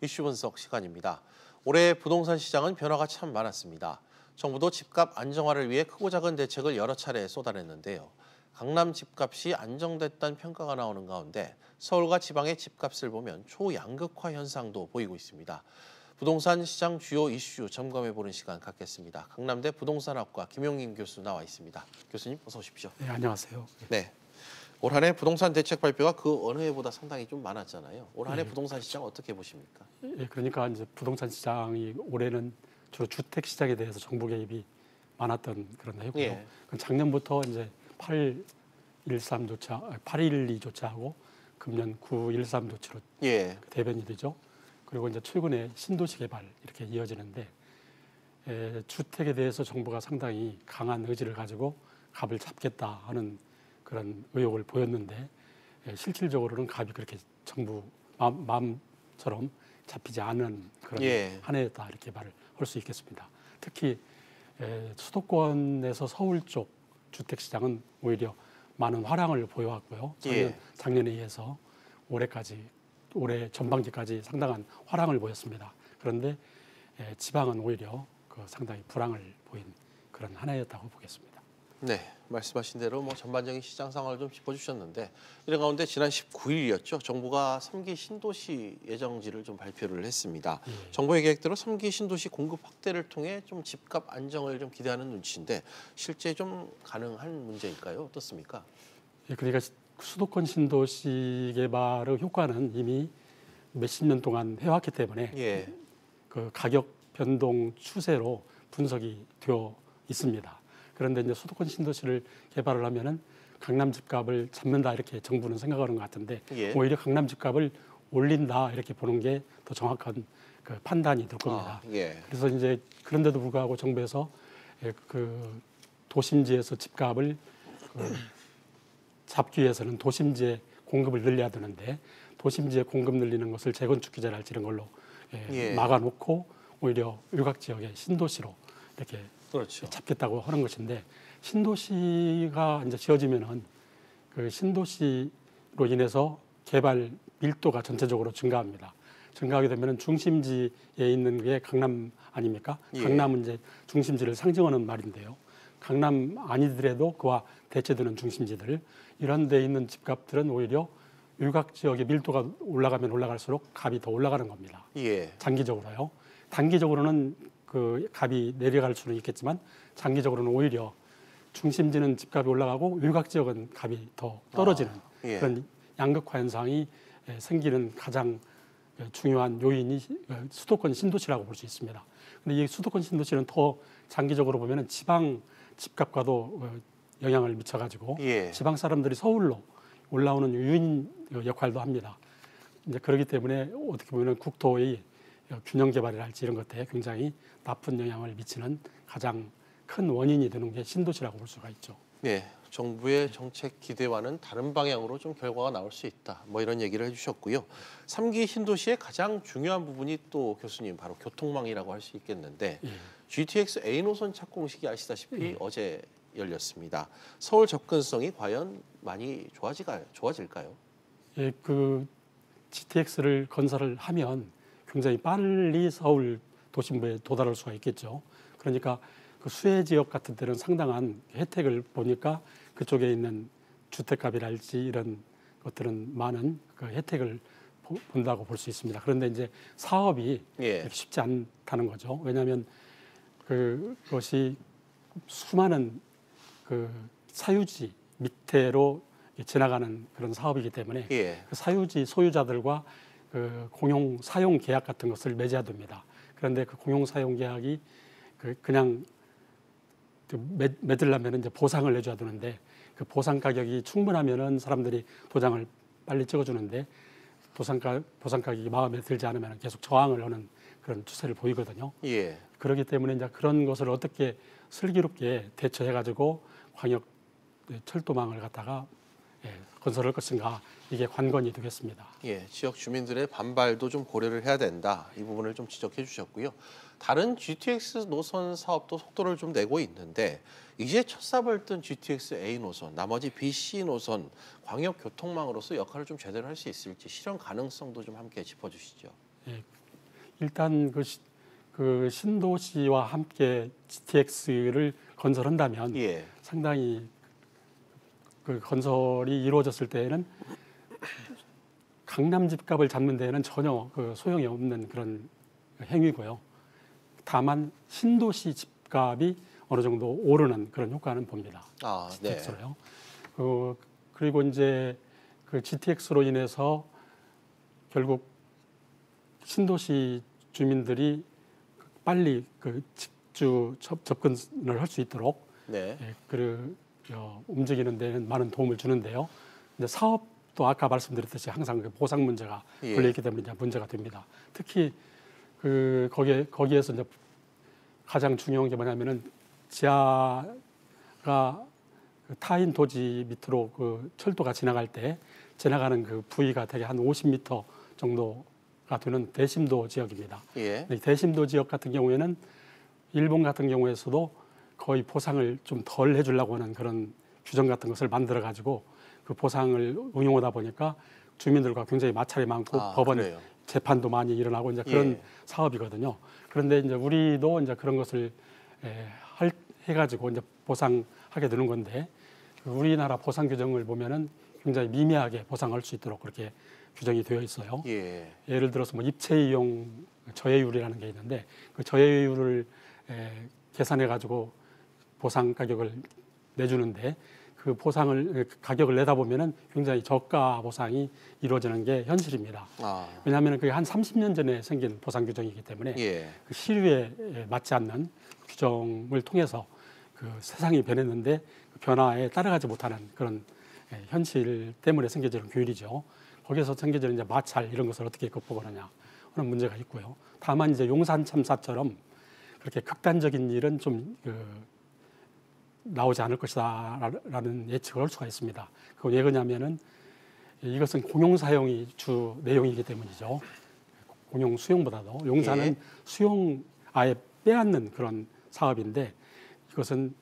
이슈 분석 시간입니다. 올해 부동산 시장은 변화가 참 많았습니다. 정부도 집값 안정화를 위해 크고 작은 대책을 여러 차례 쏟아냈는데요. 강남 집값이 안정됐다는 평가가 나오는 가운데 서울과 지방의 집값을 보면 초양극화 현상도 보이고 있습니다. 부동산 시장 주요 이슈 점검해 보는 시간 갖겠습니다. 강남대 부동산학과 김용인 교수 나와 있습니다. 교수님 어서 오십시오. 네, 안녕하세요. 네. 올 한해 부동산 대책 발표가 그 어느 해보다 상당히 좀 많았잖아요. 올 한해 네. 부동산 시장 어떻게 보십니까? 예, 그러니까 이제 부동산 시장이 올해는 주로 주택 시장에 대해서 정부 개입이 많았던 그런 해고요. 예. 그 작년부터 이제 813 조차, 812 조차하고 금년 913 조치로 예. 대변이 되죠. 그리고 이제 최근에 신도시 개발 이렇게 이어지는데 에, 주택에 대해서 정부가 상당히 강한 의지를 가지고 값을 잡겠다 하는 그런 의욕을 보였는데 에, 실질적으로는 값이 그렇게 정부 마음, 마음 처럼 잡히지 않은 그런 예. 한 해였다 이렇게 말을 할 수 있겠습니다. 특히 에, 수도권에서 서울 쪽 주택 시장은 오히려 많은 화랑을 보여왔고요. 작년, 예. 작년에 의해서 올해까지 올해 전반기까지 상당한 화랑을 보였습니다. 그런데 에, 지방은 오히려 그 상당히 불황을 보인 그런 한 해였다고 보겠습니다. 네, 말씀하신 대로 뭐 전반적인 시장 상황을 좀 짚어주셨는데 이런 가운데 지난 19일이었죠. 정부가 3기 신도시 예정지를 좀 발표를 했습니다. 예. 정부의 계획대로 3기 신도시 공급 확대를 통해 좀 집값 안정을 좀 기대하는 눈치인데 실제 좀 가능한 문제일까요? 어떻습니까? 예, 그러니까 시- 수도권 신도시 개발의 효과는 이미 몇십 년 동안 해왔기 때문에 예, 그 가격 변동 추세로 분석이 되어 있습니다. 그런데 이제 수도권 신도시를 개발을 하면은 강남 집값을 잡는다 이렇게 정부는 생각하는 것 같은데 예. 오히려 강남 집값을 올린다 이렇게 보는 게 더 정확한 그 판단이 될 겁니다. 아, 예, 그래서 이제 그런데도 불구하고 정부에서 예, 그 도심지에서 집값을 그 잡기 위해서는 도심지에 공급을 늘려야 되는데 도심지에 공급 늘리는 것을 재건축 규제랄지 이런 걸로 예, 예. 막아놓고 오히려 일각 지역의 신도시로 이렇게 그렇죠. 잡겠다고 하는 것인데 신도시가 이제 지어지면은 그 신도시로 인해서 개발 밀도가 전체적으로 증가합니다. 증가하게 되면은 중심지에 있는 게 강남 아닙니까? 예. 강남은 이제 중심지를 상징하는 말인데요. 강남 아니더라도 그와 대체되는 중심지들 이런 데 있는 집값들은 오히려 일각 지역의 밀도가 올라가면 올라갈수록 값이 더 올라가는 겁니다. 예, 장기적으로요. 단기적으로는 그 값이 내려갈 수는 있겠지만 장기적으로는 오히려 중심지는 집값이 올라가고 일각 지역은 값이 더 떨어지는 예. 그런 양극화 현상이 에, 생기는 가장 에, 중요한 요인이 에, 수도권 신도시라고 볼 수 있습니다. 근데 이 수도권 신도시는 더 장기적으로 보면은 지방 집값과도 어, 영향을 미쳐가지고 예. 지방 사람들이 서울로 올라오는 유인 역할도 합니다. 이제 그렇기 때문에 어떻게 보면 국토의 균형 개발이랄지 이런 것들에 굉장히 나쁜 영향을 미치는 가장 큰 원인이 되는 게 신도시라고 볼 수가 있죠. 예, 정부의 정책 기대와는 다른 방향으로 좀 결과가 나올 수 있다. 뭐 이런 얘기를 해주셨고요. 3기 신도시의 가장 중요한 부분이 또 교수님 바로 교통망이라고 할 수 있겠는데 예. GTX A 노선 착공식이 아시다시피 어제 열렸습니다. 서울 접근성이 과연 많이 좋아지가 좋아질까요? 예, 그 GTX를 건설을 하면 굉장히 빨리 서울 도심부에 도달할 수가 있겠죠. 그러니까 그 수혜 지역 같은 데는 상당한 혜택을 보니까 그쪽에 있는 주택값이랄지 이런 것들은 많은 그 혜택을 보- 본다고 볼 수 있습니다. 그런데 이제 사업이 예. 쉽지 않다는 거죠. 왜냐하면 그것이 수많은 그 사유지 밑으로 지나가는 그런 사업이기 때문에 예. 그 사유지 소유자들과 그 공용 사용 계약 같은 것을 맺어야 됩니다. 그런데 그 공용 사용 계약이 그 그냥 그 맺, 맺으려면 이제 보상을 내줘야 되는데 그 보상 가격이 충분하면은 사람들이 도장을 빨리 찍어주는데 보상가 보상 가격이 마음에 들지 않으면 계속 저항을 하는 그런 추세를 보이거든요. 예. 그렇기 때문에 이제 그런 것을 어떻게 슬기롭게 대처해가지고 광역 철도망을 갖다가 예, 건설할 것인가 이게 관건이 되겠습니다. 예, 지역 주민들의 반발도 좀 고려를 해야 된다. 이 부분을 좀 지적해 주셨고요. 다른 GTX 노선 사업도 속도를 좀 내고 있는데 이제 첫 삽을 뜬 GTX A 노선, 나머지 B, C 노선 광역 교통망으로서 역할을 좀 제대로 할 수 있을지 실현 가능성도 좀 함께 짚어 주시죠. 예, 일단 그, 시- 그 신도시와 함께 GTX를 건설한다면 예. 상당히 그 건설이 이루어졌을 때에는 강남 집값을 잡는 데에는 전혀 그 소용이 없는 그런 행위고요. 다만 신도시 집값이 어느 정도 오르는 그런 효과는 봅니다. 아, 네. GTX로요. 그 그리고 이제 그 GTX로 인해서 결국 신도시 주민들이 빨리 그 접, 접근을 할 수 있도록 네. 예, 그 어, 움직이는 데는 많은 도움을 주는데요. 이제 사업도 아까 말씀드렸듯이 항상 그 보상 문제가 예. 걸려 있기 때문에 이제 문제가 됩니다. 특히 그 거기에 거기에서 이제 가장 중요한 게 뭐냐면은 지하가 그 타인 도지 밑으로 그 철도가 지나갈 때 지나가는 그 부위가 되게 한 50m 정도가 되는 대심도 지역입니다. 예. 이 대심도 지역 같은 경우에는 일본 같은 경우에서도 거의 보상을 좀 덜 해주려고 하는 그런 규정 같은 것을 만들어 가지고 그 보상을 응용하다 보니까 주민들과 굉장히 마찰이 많고 아, 법원 그래요. 재판도 많이 일어나고 이제 그런 예. 사업이거든요. 그런데 이제 우리도 이제 그런 것을 에, 할, 해가지고 이제 보상하게 되는 건데 그 우리나라 보상 규정을 보면은 굉장히 미미하게 보상할 수 있도록 그렇게 규정이 되어 있어요. 예. 예를 들어서 뭐 입체 이용 저해율이라는 게 있는데 그 저해율을 에, 계산해 가지고 보상 가격을 내주는데 그 보상을 그 가격을 내다 보면은 굉장히 저가 보상이 이루어지는 게 현실입니다. 아. 왜냐하면 그게 한 30년 전에 생긴 보상 규정이기 때문에 예. 그 시류에 맞지 않는 규정을 통해서 그 세상이 변했는데 그 변화에 따라가지 못하는 그런 예, 현실 때문에 생겨지는 규율이죠. 거기서 생겨지는 이제 마찰 이런 것을 어떻게 극복하느냐 하는 문제가 있고요. 다만 이제 용산 참사처럼 그렇게 극단적인 일은 좀 그, 나오지 않을 것이다라는 예측을 할 수가 있습니다. 그왜 그러냐면은 이것은 공용 사용이 주 내용이기 때문이죠. 공용 수용보다도 용산은 예. 수용 아예 빼앗는 그런 사업인데 이것은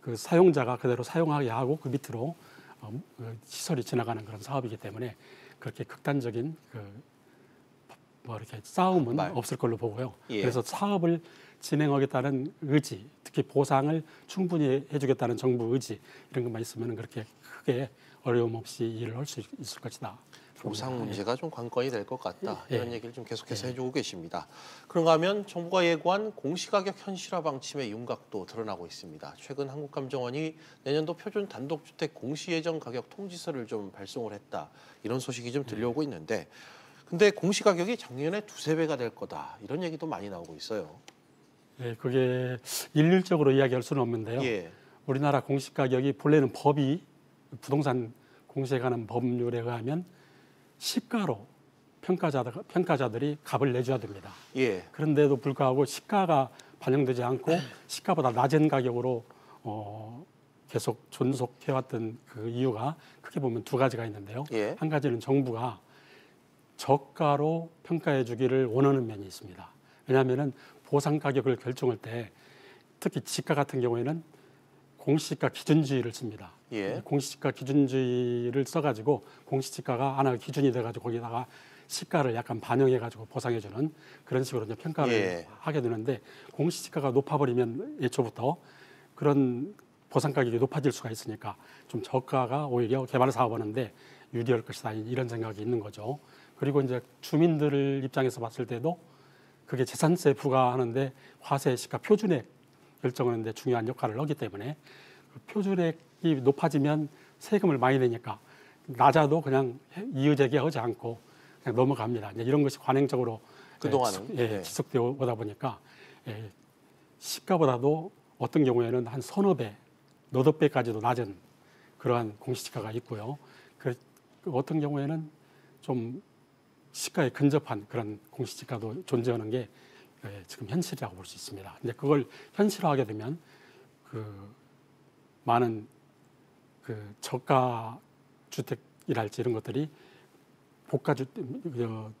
그 사용자가 그대로 사용하게 하고 그 밑으로 어, 그 시설이 지나가는 그런 사업이기 때문에 그렇게 극단적인 그 뭐 이렇게 싸움은 말. 없을 걸로 보고요. 예. 그래서 사업을 진행하겠다는 의지, 특히 보상을 충분히 해주겠다는 정부 의지 이런 것만 있으면 그렇게 크게 어려움 없이 일을 할 수 있을 것이다. 보상 문제가 좀 관건이 될 것 같다. 예. 이런 얘기를 좀 계속해서 해주고 계십니다. 그런가 하면 정부가 예고한 공시가격 현실화 방침의 윤곽도 드러나고 있습니다. 최근 한국감정원이 내년도 표준 단독주택 공시 예정 가격 통지서를 좀 발송을 했다. 이런 소식이 좀 들려오고 있는데 근데 공시 가격이 작년에 두세 배가 될 거다. 이런 얘기도 많이 나오고 있어요. 예, 그게 일률적으로 이야기할 수는 없는데요. 예. 우리나라 공시 가격이 본래는 법이 부동산 공시에 관한 법률에 의하면 시가로 평가자들, 평가자들이 값을 내줘야 됩니다. 예. 그런데도 불구하고 시가가 반영되지 않고 시가보다 낮은 가격으로 어, 계속 존속해왔던 그 이유가 크게 보면 두 가지가 있는데요. 예. 한 가지는 정부가 저가로 평가해 주기를 원하는 면이 있습니다. 왜냐하면은 보상 가격을 결정할 때 특히 지가 같은 경우에는 공시지가 기준주의를 씁니다. 예. 공시지가 기준주의를 써가지고 공시지가가 하나 기준이 돼가지고 거기다가 시가를 약간 반영해가지고 보상해주는 그런 식으로 이제 평가를 예. 하게 되는데 공시지가가 높아버리면 애초부터 그런 보상 가격이 높아질 수가 있으니까 좀 저가가 오히려 개발 사업하는데 유리할 것이다 이런 생각이 있는 거죠. 그리고 이제 주민들 입장에서 봤을 때도 그게 재산세 부과하는데 화세 시가 표준액 결정하는데 중요한 역할을 하기 때문에 그 표준액이 높아지면 세금을 많이 내니까 낮아도 그냥 이의제기 하지 않고 그냥 넘어갑니다. 이제 이런 것이 관행적으로 그동안은, 예, 네. 지속되어 오다 보니까 예, 시가보다도 어떤 경우에는 한 서너 배, 너덟 배까지도 낮은 그러한 공시지가가 있고요. 그, 그 어떤 경우에는 좀 시가에 근접한 그런 공시지가도 존재하는 게 예, 지금 현실이라고 볼 수 있습니다. 근데 그걸 현실화하게 되면 그 많은 그 저가 주택이랄지 이런 것들이 고가 주 어,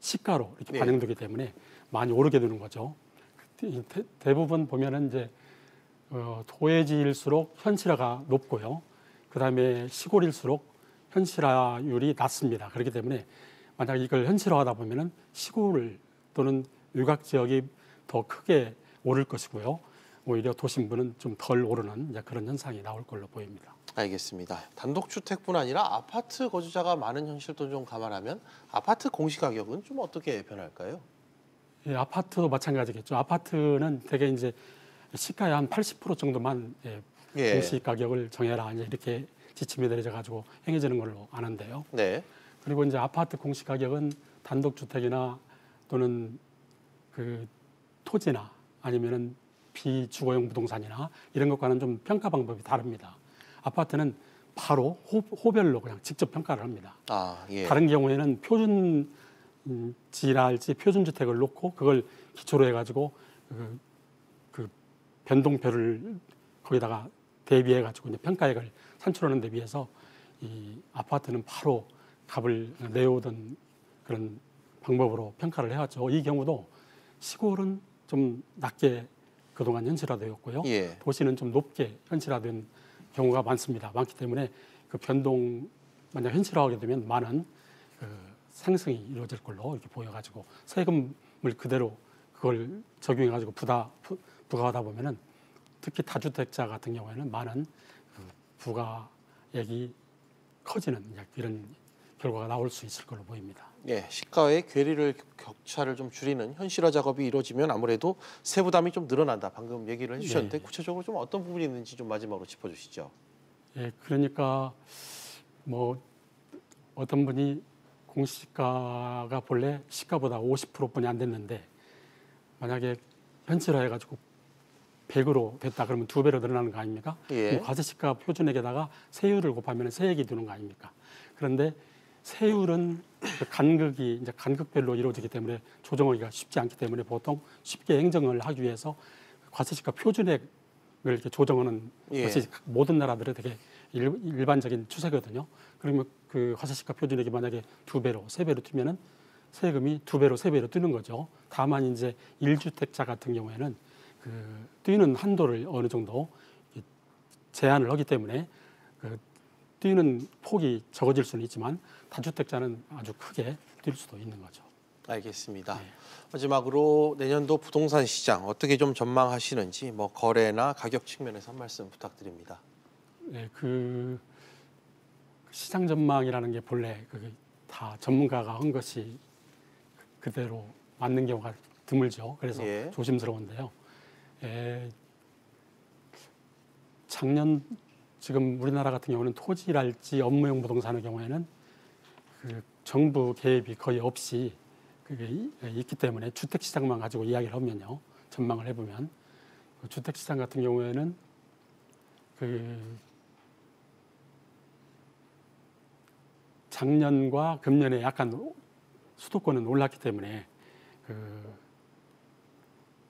시가로 이렇게 네. 반영되기 때문에 많이 오르게 되는 거죠. 이 대- 대부분 보면은 이제 어, 도해지일수록 현실화가 높고요. 그 다음에 시골일수록 현실화율이 낮습니다. 그렇기 때문에 만약 이걸 현실화하다 보면은 시골 또는 유곽 지역이 더 크게 오를 것이고요. 오히려 도심부는 좀 덜 오르는 그런 현상이 나올 걸로 보입니다. 알겠습니다. 단독주택뿐 아니라 아파트 거주자가 많은 현실도 좀 감안하면 아파트 공시가격은 좀 어떻게 변할까요? 예, 아파트도 마찬가지겠죠. 아파트는 대개 이제 시가의 한 80% 정도만 예, 예. 공시 가격을 정해라 이제 이렇게 지침이 내려져 가지고 행해지는 걸로 아는데요. 네. 그리고 이제 아파트 공시 가격은 단독 주택이나 또는 그 토지나 아니면은 비주거용 부동산이나 이런 것과는 좀 평가 방법이 다릅니다. 아파트는 바로 호, 호별로 그냥 직접 평가를 합니다. 아, 예. 다른 경우에는 표준 음, 지랄지 표준 주택을 놓고 그걸 기초로 해가지고 그, 그 변동표를 거기다가 대비해 가지고 이제 평가액을 산출하는 데 비해서 이 아파트는 바로 값을 내오던 그런 방법으로 평가를 해왔죠. 이 경우도 시골은 좀 낮게 그동안 현실화되었고요. 예. 도시는 좀 높게 현실화된 경우가 많습니다. 많기 때문에 그 변동 만약 현실화하게 되면 많은 그 상승이 이루어질 걸로 이렇게 보여가지고 세금을 그대로 그걸 적용해가지고 부다 부, 부과하다 보면은 특히 다주택자 같은 경우에는 많은 그 부가액이 커지는 이런 결과가 나올 수 있을 걸로 보입니다. 예, 시가의 괴리를 격차를 좀 줄이는 현실화 작업이 이루어지면 아무래도 세부담이 좀 늘어난다. 방금 얘기를 해주셨는데 예, 예. 구체적으로 좀 어떤 부분이 있는지 좀 마지막으로 짚어주시죠. 예, 그러니까 뭐 어떤 분이 공시가가 본래 시가보다 50%뿐이 안 됐는데 만약에 현실화해가지고 100으로 됐다 그러면 두 배로 늘어나는 거 아닙니까? 예. 과세시가 표준액에다가 세율을 곱하면 세액이 드는 거 아닙니까? 그런데 세율은 그 간극이 이제 간극별로 이루어지기 때문에 조정하기가 쉽지 않기 때문에 보통 쉽게 행정을 하기 위해서 과세시가 표준액을 이렇게 조정하는 예. 것이 모든 나라들의 되게 일, 일반적인 추세거든요. 그러면 그 과세시가 표준액이 만약에 두 배로 세 배로 뛰면은 세금이 두 배로 세 배로 뛰는 거죠. 다만 이제 일주택자 같은 경우에는 그 뛰는 한도를 어느 정도 이 제한을 하기 때문에 그 뛰는 폭이 적어질 수는 있지만 다주택자는 아주 크게 뛸 수도 있는 거죠. 알겠습니다. 마지막으로 내년도 부동산 시장 어떻게 좀 전망하시는지 뭐 거래나 가격 측면에서 한 말씀 부탁드립니다. 네, 그 시장 전망이라는 게 본래 그다 전문가가 한 것이 그대로 맞는 경우가 드물죠. 그래서 예. 조심스러운데요. 에, 작년 지금 우리나라 같은 경우는 토지랄지 업무용 부동산의 경우에는 그 정부 개입이 거의 없이 그게 이- 있기 때문에 주택 시장만 가지고 이야기를 하면요 전망을 해보면 그 주택 시장 같은 경우에는 그 작년과 금년에 약간 수도권은 올랐기 때문에 그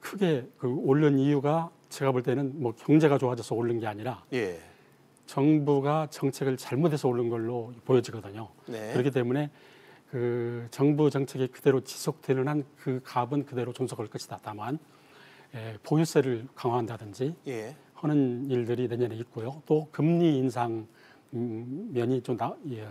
크게 그 오른 이유가 제가 볼 때는 뭐 경제가 좋아져서 오른 게 아니라 예. 정부가 정책을 잘못해서 오른 걸로 보여지거든요. 네. 그렇기 때문에 그 정부 정책이 그대로 지속되는 한 그 값은 그대로 존속할 것이다. 다만 에, 보유세를 강화한다든지 예. 하는 일들이 내년에 있고요. 또 금리 인상 음, 면이 좀 나, 예,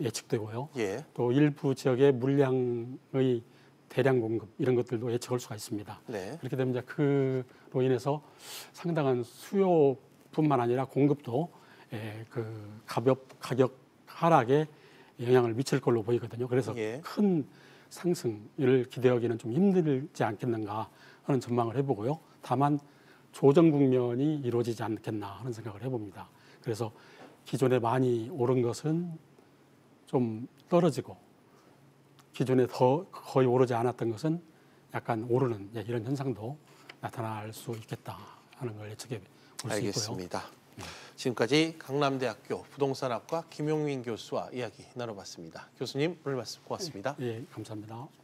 예측되고요. 예. 또 일부 지역의 물량의 대량 공급 이런 것들도 예측할 수가 있습니다. 네. 그렇게 되면 이제 그로 인해서 상당한 수요뿐만 아니라 공급도 예, 그 가격 가격 하락에 영향을 미칠 걸로 보이거든요. 그래서 예. 큰 상승을 기대하기는 좀 힘들지 않겠는가 하는 전망을 해보고요. 다만 조정 국면이 이루어지지 않겠나 하는 생각을 해봅니다. 그래서 기존에 많이 오른 것은 좀 떨어지고 기존에 더 거의 오르지 않았던 것은 약간 오르는 예, 이런 현상도 나타날 수 있겠다 하는 걸 예측해 볼 수 있고요. 알겠습니다. 지금까지 강남대학교 부동산학과 김용민 교수와 이야기 나눠봤습니다. 교수님 오늘 말씀 고맙습니다. 예, 감사합니다.